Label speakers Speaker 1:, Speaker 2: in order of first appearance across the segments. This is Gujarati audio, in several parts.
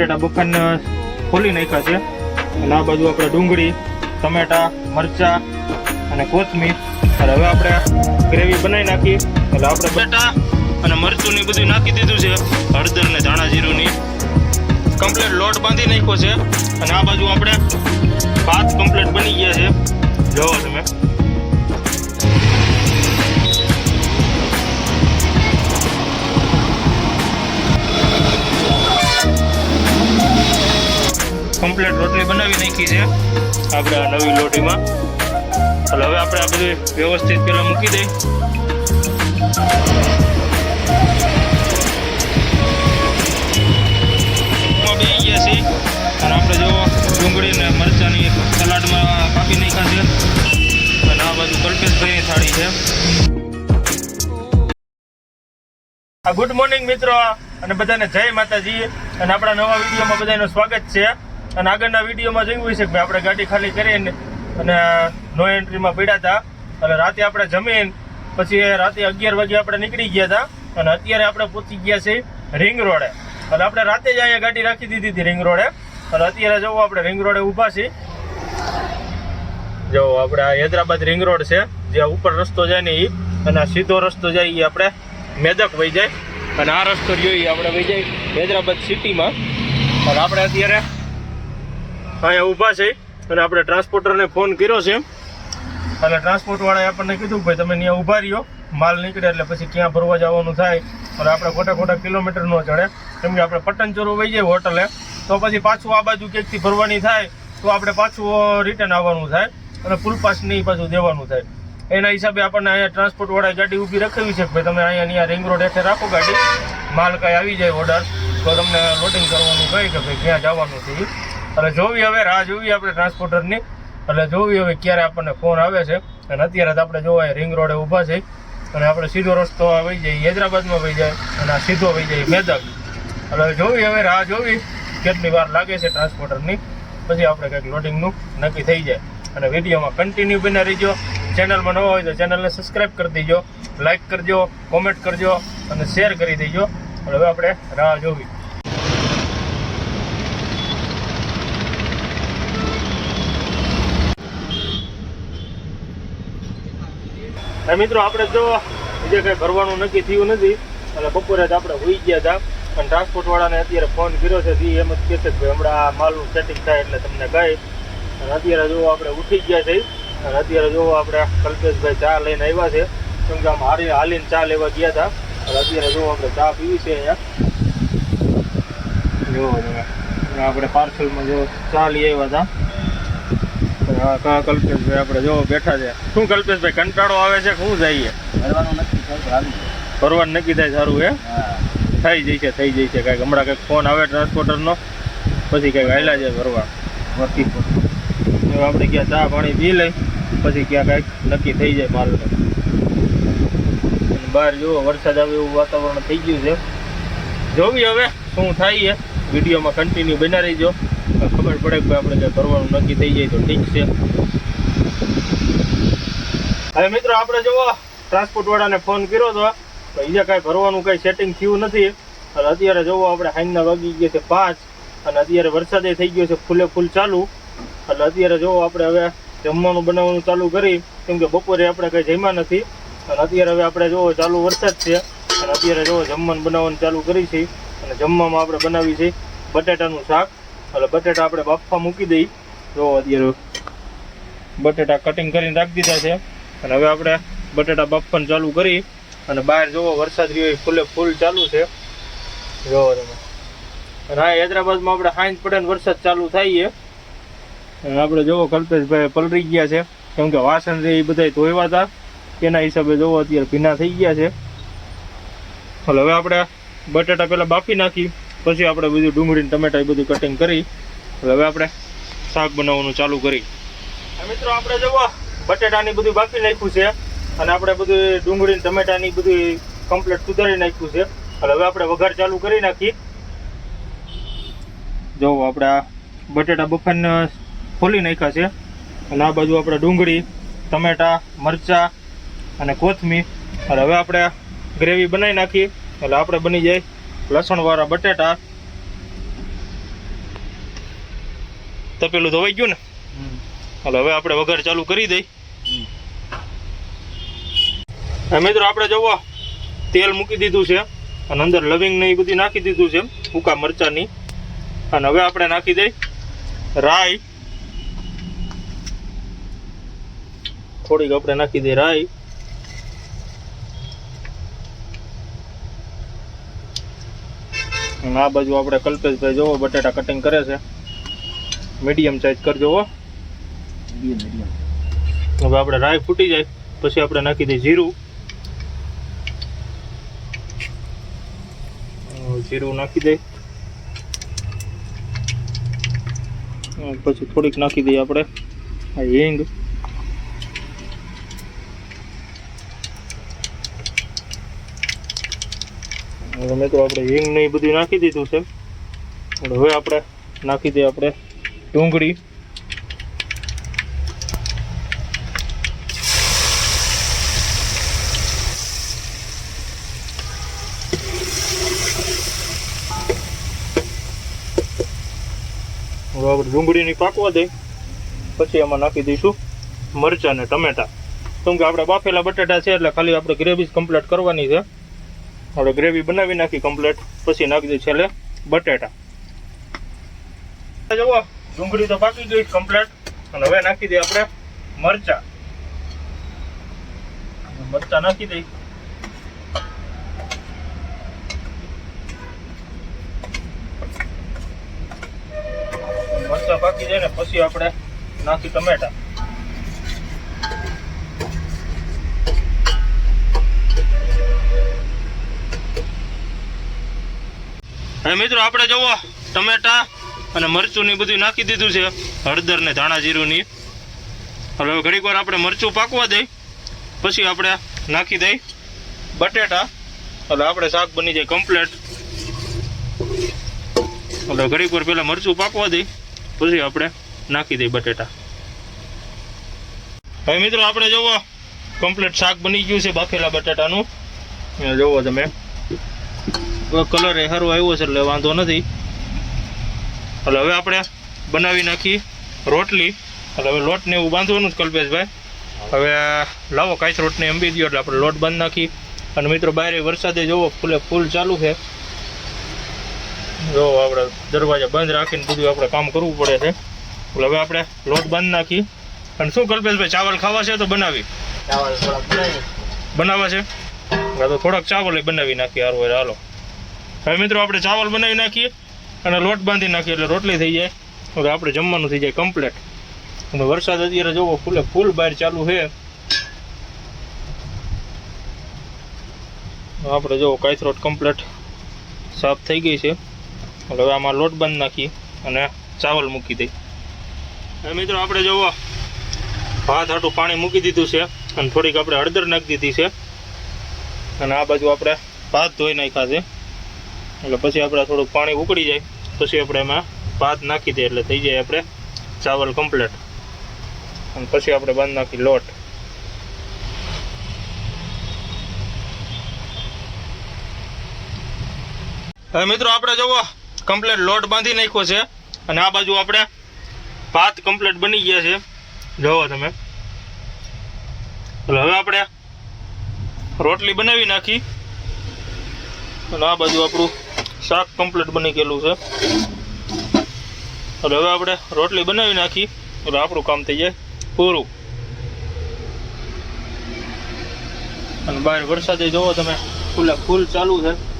Speaker 1: બટેટા બફાઈને ખોલી નાખ્યા છે. અને આ બાજુ આપણે ડુંગળી, ટમેટા, મરચા અને કોથમીર. અને હવે આપણે ગ્રેવી બનાવી નાખી. એટલે આપણે બટેટા અને મરચું ને બધું નાખી દીધું છે. હળદર ને ધાણા જીરુંની કમ્પ્લેટ લોટ બાંધી નાખ્યો છે. અને આ બાજુ આપણે ભાત કમ્પ્લેટ બની ગયા છે. જોવો તમે. કમ્પ્લીટ રોટલી બનાવી નાખી છે. આપણે આ નવી લોટીમાં. એટલે હવે આપણે આ બધું વ્યવસ્થિત પેલા મૂકી દઈ બેસી ગયા છીએ અને આપણે જો ડુંગળી મરચાંની સલાડમાં કાપી નાખ્યા છે. અને આ બાજુ કલ્પેશભાઈની થાળી છે. ગુડ મોર્નિંગ મિત્રો, અને બધાને જય માતાજી. અને આપણા નવા વિડીયોમાં બધાનું સ્વાગત છે. અને આગળના વિડીયોમાં જોયું છે કે આપણે ગાડી ખાલી કરીને અને નો એન્ટ્રીમાં પડ્યા હતા. અને રાતે આપણે જમીન, પછી રાતે અગિયાર વાગે આપણે નીકળી ગયા હતા. અને અત્યારે આપણે પહોંચી ગયા છીએ રિંગ રોડે. અને આપણે રાતે જ અહીંયા ગાડી રાખી દીધી હતી રિંગ રોડે. અને અત્યારે જવું આપણે રિંગ રોડે ઊભા છીએ. જો આપણે હૈદરાબાદ રિંગ રોડ છે. જે ઉપર રસ્તો જાય ને એ અને સીધો રસ્તો જાય એ આપણે મેદક વહી જાય. અને આ રસ્તો જોઈએ આપણે વહી જાય હૈદરાબાદ સિટીમાં અને આપણે અત્યારે અહીંયા ઊભા છે. અને આપણે ટ્રાન્સપોર્ટરને ફોન કર્યો છે. એટલે ટ્રાન્સપોર્ટવાળાએ આપણને કીધું ભાઈ તમે ત્યાં ઊભા રહ્યો. માલ નીકળે એટલે પછી ક્યાં ભરવા જવાનું થાય. અને આપણે ખોટા ખોટા કિલોમીટર ન ચડે. કેમ કે આપણે પટન વહી જાય હોટલે. તો પછી પાછું આ બાજુ ક્યાંકથી ભરવાની થાય, તો આપણે પાછું રિટર્ન આવવાનું થાય. અને ફૂલ પાસ નહીં પાછું દેવાનું થાય. એના હિસાબે આપણને અહીંયા ટ્રાન્સપોર્ટવાળાએ ગાડી ઊભી રખાવી છે ભાઈ તમે અહીંયા અહીંયા રિંગ રોડ હેઠે રાખો ગાડી. માલ કાંઈ આવી જાય ઓર્ડર તો તમને લોડિંગ કરવાનું કહે કે ભાઈ ક્યાં જવાનું ઈ. એટલે જોવી હવે રાહ જોવી આપણે ટ્રાન્સપોર્ટરની એટલે જોવી હવે ક્યારે આપણને ફોન આવે છે. અને અત્યારે તો આપણે જોવાય રિંગ રોડે ઊભા છે. અને આપણે સીધો રસ્તો વહી જઈએ, હૈદરાબાદમાં વહી જાય અને આ સીધો વહી જઈએ મેદક એટલે જોવી હવે રાહ જોવી કેટલી વાર લાગે છે ટ્રાન્સપોર્ટરની પછી આપણે કંઈક લોડિંગનું નક્કી થઈ જાય. અને વિડીયોમાં કન્ટિન્યુ બને રહીજો. ચેનલમાં નવો હોય તો ચેનલને સબસ્ક્રાઈબ કરી દેજો. લાઇક કરજો કોમેન્ટ કરજો અને શેર કરી દેજો. અને હવે આપણે રાહ જોવી. અને મિત્રો, આપણે જો બીજે કંઈ ભરવાનું નક્કી થયું નથી અને બપોરે જ આપણે હોઈ ગયા હતા. અને ટ્રાન્સપોર્ટ વાળાને અત્યારે ફોન કર્યો છે ઈ એમ જ કહે છે કે હમણાં આ માલનું સેટિંગ થાય એટલે તમને કહી. અને અત્યારે જો આપણે ઉઠી ગયા છે અને અત્યારે જો આપણે કલ્પેશભાઈ ચા લઈને આવ્યા છે, કેમ કે આમ હારી હાલીને ચા લેવા ગયા હતા. અને અત્યારે જો આપણે ચા પીવી છે અહીંયા. જો, આપણે પાર્સલમાં જો ચા લઈ આવ્યા હતા. આ કલ્પેશભાઈ આપણે જો બેઠા છે. શું કલ્પેશભાઈ કંટાળો આવે છે કે શું જઈએ?
Speaker 2: ભરવાનું નક્કી
Speaker 1: ભરવાનું નક્કી થાય સારું હે?
Speaker 2: હા.
Speaker 1: થઈ છે થઈ જશે કાંઈક હમણાં કંઈક ફોન આવે ટ્રાન્સપોર્ટરનો પછી કંઈક આવેલા જાય ભરવા.
Speaker 2: વસ્તી
Speaker 1: આપણે ક્યાં ચા પાણી પી લઈ પછી ક્યાં કાંઈક નક્કી થઈ જાય મારું અને બહાર જુઓ વરસાદ આવે એવું વાતાવરણ થઈ ગયું છે. જોવી હવે શું થાય છે વિડીયોમાં કન્ટિન્યુ બના રહીજો. ખબર પડે કે આપણે કંઈ કરવાનું નક્કી થઈ જાય તો ઠીક છે. હવે મિત્રો આપણે જુઓ ટ્રાન્સપોર્ટ વાળાને ફોન કર્યો હતો તો બીજા કાંઈ ભરવાનું કાંઈ સેટિંગ થયું નથી. અને અત્યારે જુઓ આપણે હાઈના વાગી ગયા છે પાંચ, અને અત્યારે વરસાદે થઈ ગયો છે ફૂલે ફૂલ ચાલુ. એટલે અત્યારે જુઓ આપણે હવે જમવાનું બનાવવાનું ચાલુ કરી, કેમ કે બપોરે આપણે કંઈ જમ્યા નથી. અને અત્યારે હવે આપણે જુઓ ચાલુ વરસાદ છે. અને અત્યારે જુઓ જમવાનું બનાવવાનું ચાલુ કરી છે. અને જમવામાં આપણે બનાવી છે બટેટાનું શાક. એટલે બટેટા આપણે બાફવા મૂકી દઈ. જો અત્યારે બટેટા કટિંગ કરીને રાખી દીધા છે. અને હવે આપણે બટેટા બાફવાનું ચાલુ કરી અને બહાર જોવો વરસાદ રહ્યો ફૂલે ફૂલ ચાલુ છે. જોવો તમે. અને આ હૈદરાબાદમાં આપણે સાંજ પડે વરસાદ ચાલુ થાય છે. અને આપણે જોવો કલ્પેશભાઈ પલરી ગયા છે. કેમ કે વાસણ છે એ બધા ધોવા હતા. એના હિસાબે જોવો અત્યારે ભીના થઈ ગયા છે. હવે આપણે બટાટા પહેલાં બાફી નાખી, પછી આપણે બધું ડુંગળી ટમેટા એ બધું કટિંગ કરી. હવે આપણે શાક બનાવવાનું ચાલુ કરી. મિત્રો આપણે જુઓ, બટેટાની બધું બાફી નાખ્યું છે અને આપણે બધું ડુંગળી ટમેટાની બધું કમ્પ્લીટ સુધારી નાખ્યું છે. અને હવે આપણે વઘાર ચાલુ કરી નાખી. જો આપણે બટેટા બફાઈને ખોલી નાખ્યા છે. અને આ બાજુ આપણે ડુંગળી, ટમેટા, મરચા અને કોથમીર. અને હવે આપણે ગ્રેવી બનાવી નાખી. એટલે આપણે બની જાય લસણવાળા બટેટા. તપેલું ધોવાઈ ગયું ને? એટલે હવે આપણે વઘાર ચાલુ કરી દઈ. મિત્રો આપણે જોવો તેલ મૂકી દીધું છે. અને અંદર લવિંગ ને એ બધી નાખી દીધું છે સૂકા મરચાની. અને હવે આપણે નાખી દઈ રાઈ. થોડીક આપણે નાખી દઈ રાઈ. આ બાજુ આપણે કલ્પેશભાઈ જોવો બટાટા કટિંગ કરે છે. મીડિયમ સાઈઝ કરજો હો. હવે આપણે રાઈ ફૂટી જાય પછી આપણે નાખી દઈએ જીરું. જીરું નાખી દઈ અ, પછી થોડીક નાખી દઈએ આપણે આ હિંગ. તો આપણે હિંગ ને બધું નાખી દીધું છે. હવે આપણે નાખી દઈએ આપણે ડુંગળી. હવે આપણે ડુંગળીની પાકવા દઈ. પછી એમાં નાખી દઈશું મરચાં ને ટમેટા. કેમ કે આપણે બાફેલા બટાટા છે એટલે ખાલી આપણે ગ્રેવી કમ્પ્લીટ કરવાની છે. આપણે ગ્રેવી બનાવી નાખી કમ્પ્લીટ પછી નાખી દઈ છેલ્લે બટેટા. જુઓ, ડુંગળી તો પાકી ગઈ કમ્પ્લીટ અને હવે નાખી દઈએ આપણે મરચાં. મરચાં નાખી દઈ મરચાં પાકી જાય ને પછી આપણે નાખી ટમેટા. હવે મિત્રો આપણે જુઓ, ટમેટા અને મરચું ને બધું નાખી દીધું છે. હળદર ને ધાણા જીરું ની હવે ઘડીક વાર આપણે મરચું પાકવા દઈ. પછી આપણે નાખી દઈ બટેટા. એટલે આપણે શાક બની જાય કમ્પ્લેટ એટલે ઘડીક વાર પહેલા મરચું પાકવા દઈ. પછી આપણે નાખી દઈ બટેટા. હવે મિત્રો આપણે જુઓ કમ્પ્લેટ શાક બની ગયું છે બાફેલા બટાટાનું. જુઓ તમે. કલર એ સારો આવ્યો છે એટલે વાંધો નથી. એટલે હવે આપણે બનાવી નાખી રોટલી. એટલે હવે લોટને એવું બાંધવાનું જ કલ્પેશભાઈ. હવે લાવો કાંઈ રોટને અંબી દો એટલે આપણે લોટ બાંધી નાખી. અને મિત્રો બહાર વરસાદે જોવો ફૂલે ફૂલ ચાલુ છે. જો આપણે દરવાજા બંધ રાખીને બધું આપણે કામ કરવું પડે છે. એટલે હવે આપણે લોટ બાંધી નાખી. અને શું કલ્પેશભાઈ ચાવલ ખાવા છે તો બનાવી?
Speaker 2: ચાવલ
Speaker 1: બનાવવા છે? તો થોડાક ચાવલ બનાવી નાખીએ હારું હોય હાલો. હવે મિત્રો આપણે ચાવલ બનાવી નાખીએ અને લોટ બાંધી નાખીએ એટલે રોટલી થઈ જાય. હવે આપણે જમવાનું થઈ જાય કમ્પ્લેટ અને વરસાદ અત્યારે જોવો, ફૂલે ફૂલ બહાર ચાલુ છે. આપણે જોવો કાયથરોટ કમ્પ્લેટ સાફ થઈ ગઈ છે. એટલે હવે આમાં લોટ બાંધી નાખીએ અને ચાવલ મૂકી દઈ હવે મિત્રો આપણે જોવો, ભાત હાટું પાણી મૂકી દીધું છે અને થોડીક આપણે હળદર નાખી દીધી છે. અને આ બાજુ આપણે ભાત ધોઈ નાખ્યા છે. એટલે પછી આપણે થોડુંક પાણી ઉકળી જાય, પછી આપણે એમાં ભાત નાખી દઈએ એટલે થઈ જાય આપણે ચાવલ કમ્પ્લેટ અને પછી આપણે બાંધ નાખી લોટ. હવે મિત્રો આપણે જુઓ કમ્પ્લેટ લોટ બાંધી નાખ્યો છે. અને આ બાજુ આપણે ભાત કમ્પ્લેટ બની ગયા છે. જુઓ તમે. એટલે હવે આપણે રોટલી બનાવી નાખી. અને આ બાજુ આપણું શાક કમ્પ્લીટ બની ગયેલું છે. હવે આપણે રોટલી બનાવી નાખી. એટલે આપણું કામ થઈ જાય પૂરું. અને બહાર વરસાદે જોવો તમે, ખુલ્લા ફૂલ ચાલુ છે.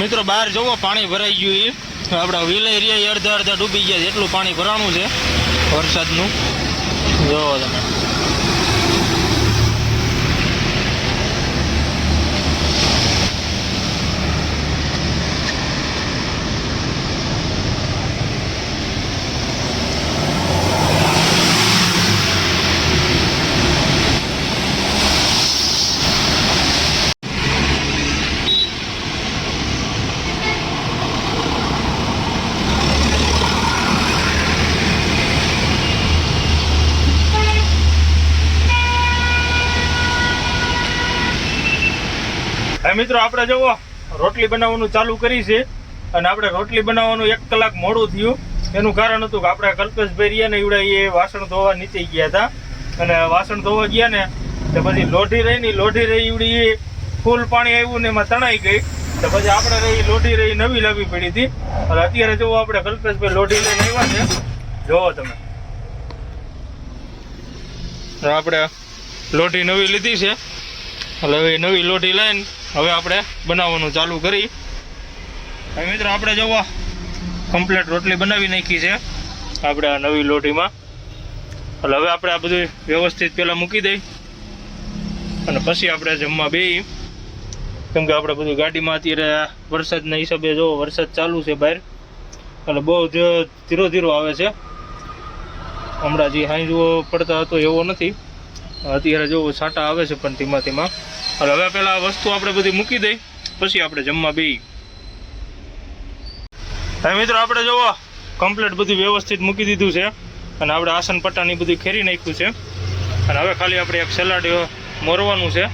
Speaker 1: મિત્રો, બહાર જોવો પાણી ભરાઈ ગયું એ આપણા વિલય એરિયા અડધા અડધા ડૂબી ગયા છે. એટલું પાણી ભરાણું છે વરસાદનું. જોવો તમે. મિત્રો, આપણે જુઓ, રોટલી બનાવવાનું ચાલુ કરી છે અને આપણે રોટલી બનાવવાનું એક કલાક મોડું થયું. એનું કારણ હતું કે આપણે કલ્પેશભાઈ રહ્યા ને એવડા એ વાસણ ધોવા નીચે ગયા હતા. અને વાસણ ધોવા ગયા ને, તો પછી લોઢી રહી ને લોઢી રહી એવડી ફૂલ પાણી આવ્યું ને એમાં તણાઈ ગઈ. તો પછી આપણે રહી લોઢી રહી નવી લાવવી પડી હતી. અને અત્યારે જુઓ, આપણે કલ્પેશભાઈ લોઢી લઈને આવ્યા છે. જોવો તમે. આપણે લોઢી નવી લીધી છે. એટલે નવી લોઢી લઈને હવે આપણે બનાવવાનું ચાલુ કરી. હવે મિત્રો, આપણે જોવો કમ્પ્લેટ રોટલી બનાવી નાખી છે. આપણે આ નવી લોટીમાં એટલે હવે આપણે આ બધું વ્યવસ્થિત પહેલાં મૂકી દઈ. અને પછી આપણે જમવા બે કેમ કે આપણે બધું ગાડીમાં અત્યારે વરસાદના હિસાબે જો વરસાદ ચાલુ છે બહાર. એટલે બહુ જ ધીરો ધીરો આવે છે. હમણાં જે હાંજવો પડતા હતો એવો નથી. અત્યારે જો છાંટા આવે છે પણ ધીમા ધીમા. એટલે હવે પહેલાં આ વસ્તુ આપણે બધી મૂકી દઈ, પછી આપણે જમવા બે મિત્રો આપણે જોવો કમ્પ્લીટ બધું વ્યવસ્થિત મૂકી દીધું છે. અને આપણે આસન પટ્ટાની બધું ખેરી નાખ્યું છે. અને હવે ખાલી આપણે એક સલાડ મોરવાનું છે.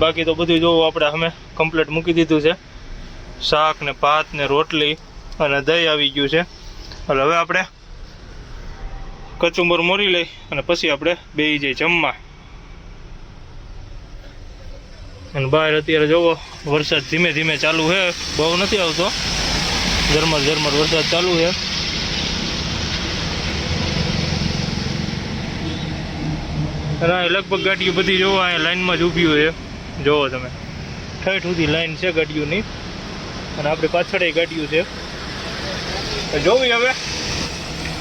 Speaker 1: બાકી તો બધું જોવું આપણે અમે કમ્પ્લીટ મૂકી દીધું છે. શાક ને ભાત ને રોટલી અને દહીં આવી ગયું છે. એટલે હવે આપણે કચુંબર મોરી લઈ અને પછી આપણે બે જઈએ જમવા. અને બહાર અત્યારે જોવો, વરસાદ ધીમે ધીમે ચાલુ છે. બહુ નથી આવતો. ઝરમર ઝરમર વરસાદ ચાલુ છે. અને અહીં લગભગ ગાડીઓ બધી જોવો અહીંયા લાઈનમાં જ ઊભી હોય જોવો તમે. ઠેઠ સુધી લાઈન છે ગાડીઓની. અને આપણી પાછળ ગાડીઓ છે. જોવી હવે.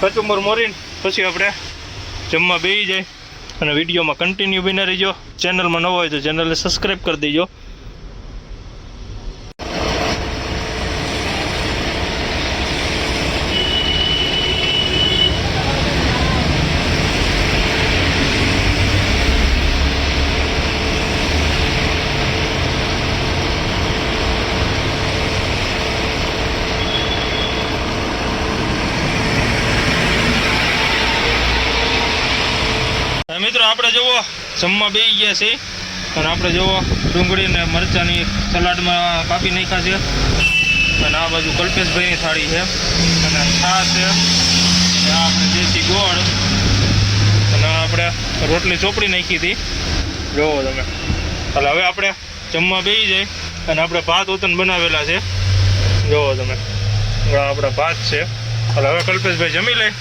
Speaker 1: કચુંબર મોરીને પછી આપણે જમવા બેસી જાય. અને વિડીયોમાં કન્ટિન્યુ બને રહીજો. ચેનલમાં નવો હોય તો ચેનલને સબસ્ક્રાઈબ કરી દેજો હવે મિત્રો આપણે જુઓ, જમવા બેસી ગયા છે. અને આપણે જુઓ, ડુંગળી ને મરચાંની સલાડમાં કાપી નાખ્યા છે. અને આ બાજુ કલ્પેશભાઈની થાળી છે. અને છાશ છે. આ આપણે દેશી ગોળ. અને આપણે રોટલી ચોપડી નાખી હતી. જુઓ તમે. એટલે હવે આપણે જમવા બેસી જાય અને આપણે ભાત ઉતન બનાવેલા છે. જુઓ તમે. આ આપણા ભાત છે. એટલે હવે કલ્પેશભાઈ જમી લે.